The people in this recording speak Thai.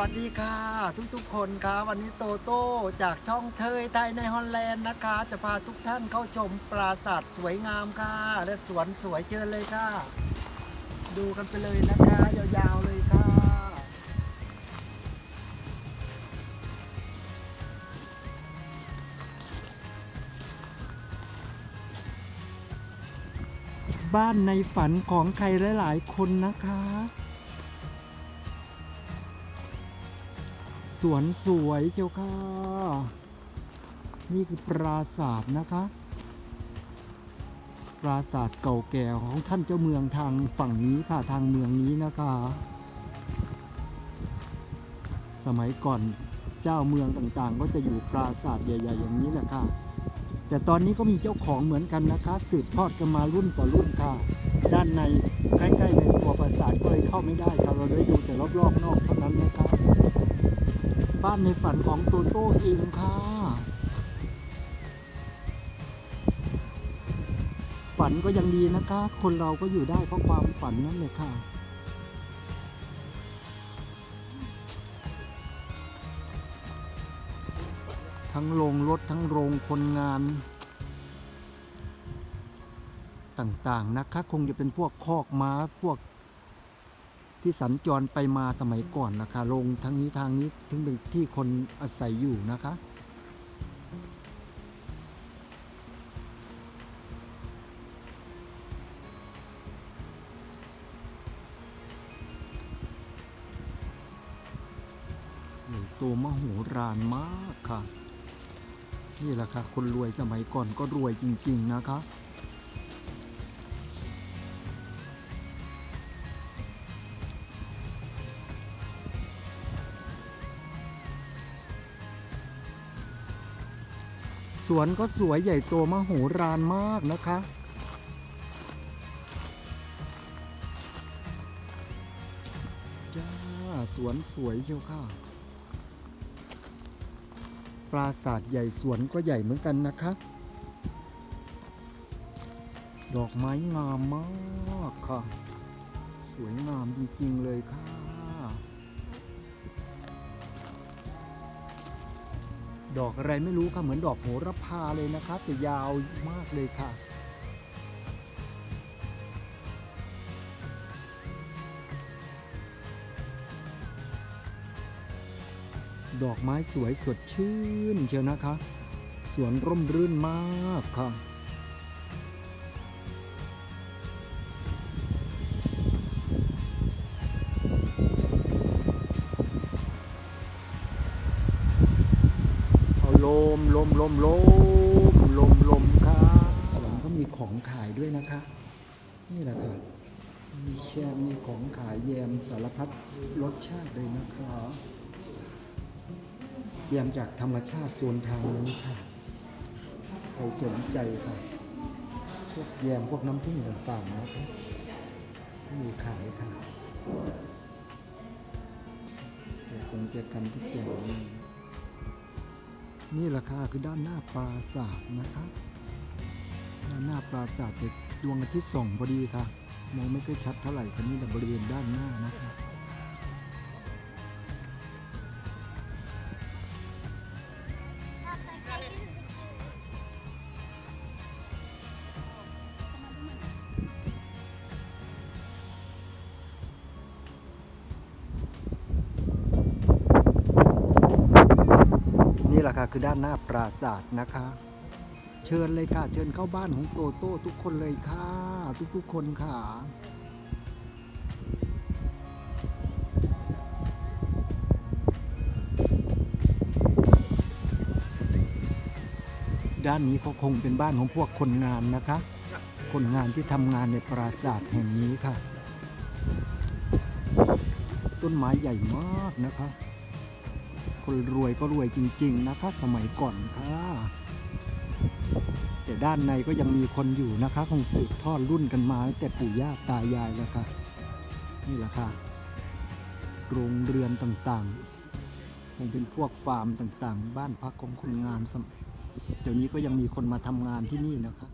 วัสดีค่ะ ทุกๆคนค่ะวันนี้โตโต้จากช่องเทยไทยในฮอลแลนด์นะคะ จะพาทุกท่านเข้าชมปราสาทสวยงามค่ะ และสวนสวยเชิญเลยค่ะ ดูกันไปเลยนะคะ ยาวๆเลยค่ะ บ้านในฝันของใครหลายๆคนนะคะ สวนสวยเจ้าค่ะ นี่คือปราสาทนะคะ ปราสาทเก่าแก่ของท่านเจ้าเมืองทางฝั่งนี้ค่ะทางเมืองนี้นะคะ สมัยก่อนเจ้าเมืองต่างๆ ก็จะอยู่ปราสาทใหญ่ ๆ อย่างนี้แหละค่ะ แต่ตอนนี้ก็มีเจ้าของเหมือนกันนะคะ สืบทอดกันมารุ่นต่อรุ่นค่ะ ด้านในใกล้ๆในตัวปราสาทก็เลยเข้าไม่ได้ค่ะเราได้ดูแต่รอบๆนอกเท่านั้นนะคะ บ้านในฝันของโตโต้เองค่ะ ฝันก็ยังดีนะคะ คนเราก็อยู่ได้เพราะความฝันนั่นเลยค่ะทั้งโรงรถทั้งโรงคนงาน ต่างๆนะคะ คงจะเป็นพวกคอกม้าพวก ที่สัญจรไปมาสมัยก่อนนะคะ ลงทางนี้ทางนี้ถึงเป็นที่คนอาศัยอยู่นะคะใหญ่โตมโหฬารมากค่ะ นี่แหละค่ะ คนรวยสมัยก่อนก็รวยจริง ๆ นะคะ วนก็สวยใหญ่โตมโหฬารมากนะคะ จ้า สวนสวยเชียวค่ะ ปราสาทใหญ่สวนก็ใหญ่เหมือนกันนะคะ ดอกไม้งามมากค่ะ สวยงามจริงๆเลยค่ะ ดอกอะไรไม่รู้ค่ะเหมือนดอกโหระพาเลยนะคะแต่ยาวมากเลยค่ะ ดอกไม้สวยสดชื่นเชียวนะคะ สวนร่มรื่นมากค่ะ ลมลมลมลมลมลมค่ะสวนก็มีของขายด้วยนะคะ นี่แหละค่ะ มีแช่มีของขายแยมสารพัดรสชาติเลยนะคะแยมจากธรรมชาติโซนทางนี้ค่ะ ใครสนใจค่ะ พวกแยมพวกน้ำผึ้งต่างๆนะคะมีขายค่ะแกคงแกกันทุกอย่าง นี่แหละค่ะคือด้านหน้าปราสาทนะคะด้านหน้าปราสาทเด็กดวงอาทิตย์ส่องพอดีค่ะ มองไม่ค่อยชัดเท่าไหร่แต่นี่บริเวณด้านหน้านะคะ นี่แหละค่ะคือด้านหน้าปราสาทนะคะ เชิญเลยค่ะ เชิญเข้าบ้านของโตโต้ทุกคนเลยค่ะ ทุกๆคนค่ะด้านนี้ก็คงเป็นบ้านของพวกคนงานนะคะ คนงานที่ทำงานในปราสาทแห่งนี้ค่ะ ต้นไม้ใหญ่มากนะคะ คนรวยก็รวยจริง ๆ นะคะสมัยก่อนค่ะ แต่ด้านในก็ยังมีคนอยู่นะคะคงสืบทอดรุ่นกันมาแต่ปู่ย่าตายายแล้วค่ะนี่แหละค่ะโรงเรือนต่างๆคงเป็นพวกฟาร์มต่างๆ บ้านพักของคนงานสมัยเดี๋ยวนี้ก็ยังมีคนมาทำงานที่นี่นะคะ